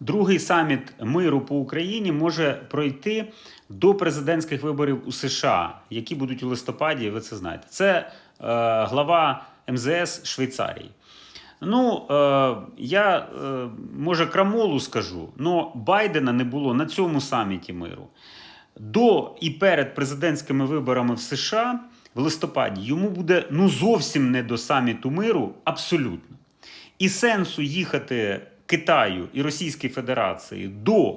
Другий саміт миру по Україні може пройти до президентських виборів у США, які будуть у листопаді. Ви це знаєте. Це е, глава МЗС Швейцарії. Ну, е, я е, може крамолу скажу, але Байдена не було на цьому саміті миру. До і перед президентськими виборами в США в листопаді йому буде ну зовсім не до саміту миру, абсолютно. І сенсу їхати Китаю і Російській Федерації до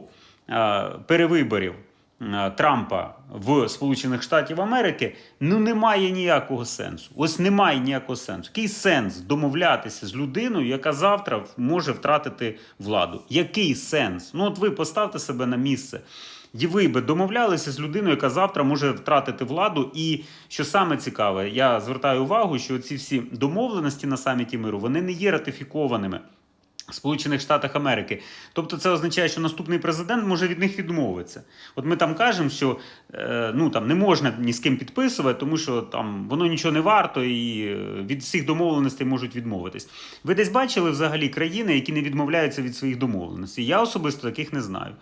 е, перевиборів е, Трампа в Сполучених Штатів Америки ну немає ніякого сенсу. Ось немає ніякого сенсу. Який сенс домовлятися з людиною, яка завтра може втратити владу? Який сенс? Ну от ви поставте себе на місце. І ви би домовлялися з людиною, яка завтра може втратити владу. І що саме цікаве, я звертаю увагу, що ці всі домовленості на саміті миру вони не є ратифікованими. Сполучених Штатах Америки. Тобто це означає, що наступний президент може від них відмовитися. От ми там кажемо, що е, ну, там, не можна ні з ким підписувати, тому що там воно нічого не варто і е, від всіх домовленостей можуть відмовитись. Ви десь бачили взагалі країни, які не відмовляються від своїх домовленостей? Я особисто таких не знаю.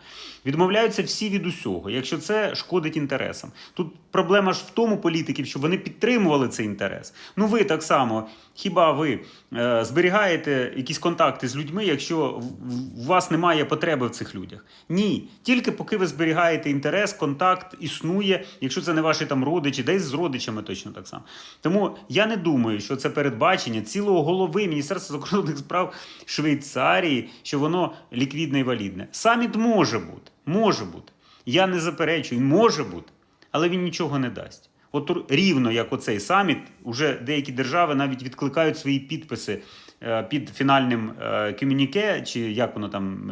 Відмовляються всі від усього, якщо це шкодить інтересам. Тут проблема ж в тому політиків, що вони підтримували цей інтерес. Ну ви так само, хіба ви е, зберігаєте якісь контакти з людьми, якщо в- в- у вас немає потреби в цих людях? Ні, тільки поки ви зберігаєте інтерес, контакт існує, якщо це не ваші там родичі, десь з родичами точно так само. Тому я не думаю, що це передбачення цілого голови Міністерства закордонних справ Швейцарії, що воно ліквідне і валідне. Саміт може бути, може бути. Я не заперечую, може бути, але він нічого не дасть. От рівно як оцей саміт, уже деякі держави навіть відкликають свої підписи е, під фінальним е, комюніке, чи як воно там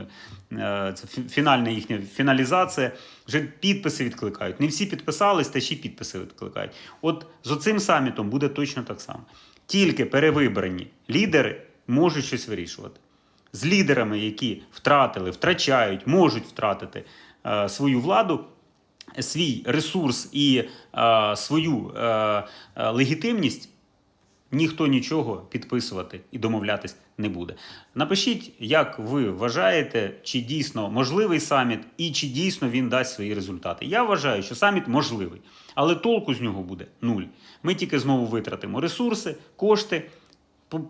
е, це фінальна їхня фіналізація. Вже підписи відкликають. Не всі підписались, та ще підписи відкликають. От з оцим самітом буде точно так само. Тільки перевибрані лідери можуть щось вирішувати. З лідерами, які втратили, втрачають, можуть втратити свою владу, свій ресурс і е, свою е, е, легітимність, ніхто нічого підписувати і домовлятись не буде. Напишіть, як ви вважаєте, чи дійсно можливий саміт і чи дійсно він дасть свої результати. Я вважаю, що саміт можливий, але толку з нього буде нуль. Ми тільки знову витратимо ресурси, кошти.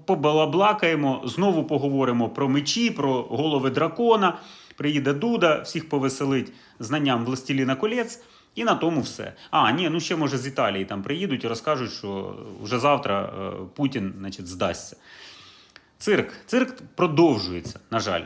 Побалаблакаємо, знову поговоримо про мечі, про голови дракона. Приїде Дуда, всіх повеселить знанням властіліна колець, і на тому все. А, ні, ну ще може з Італії там приїдуть і розкажуть, що вже завтра е, Путін значить, здасться. Цирк. Цирк продовжується, на жаль.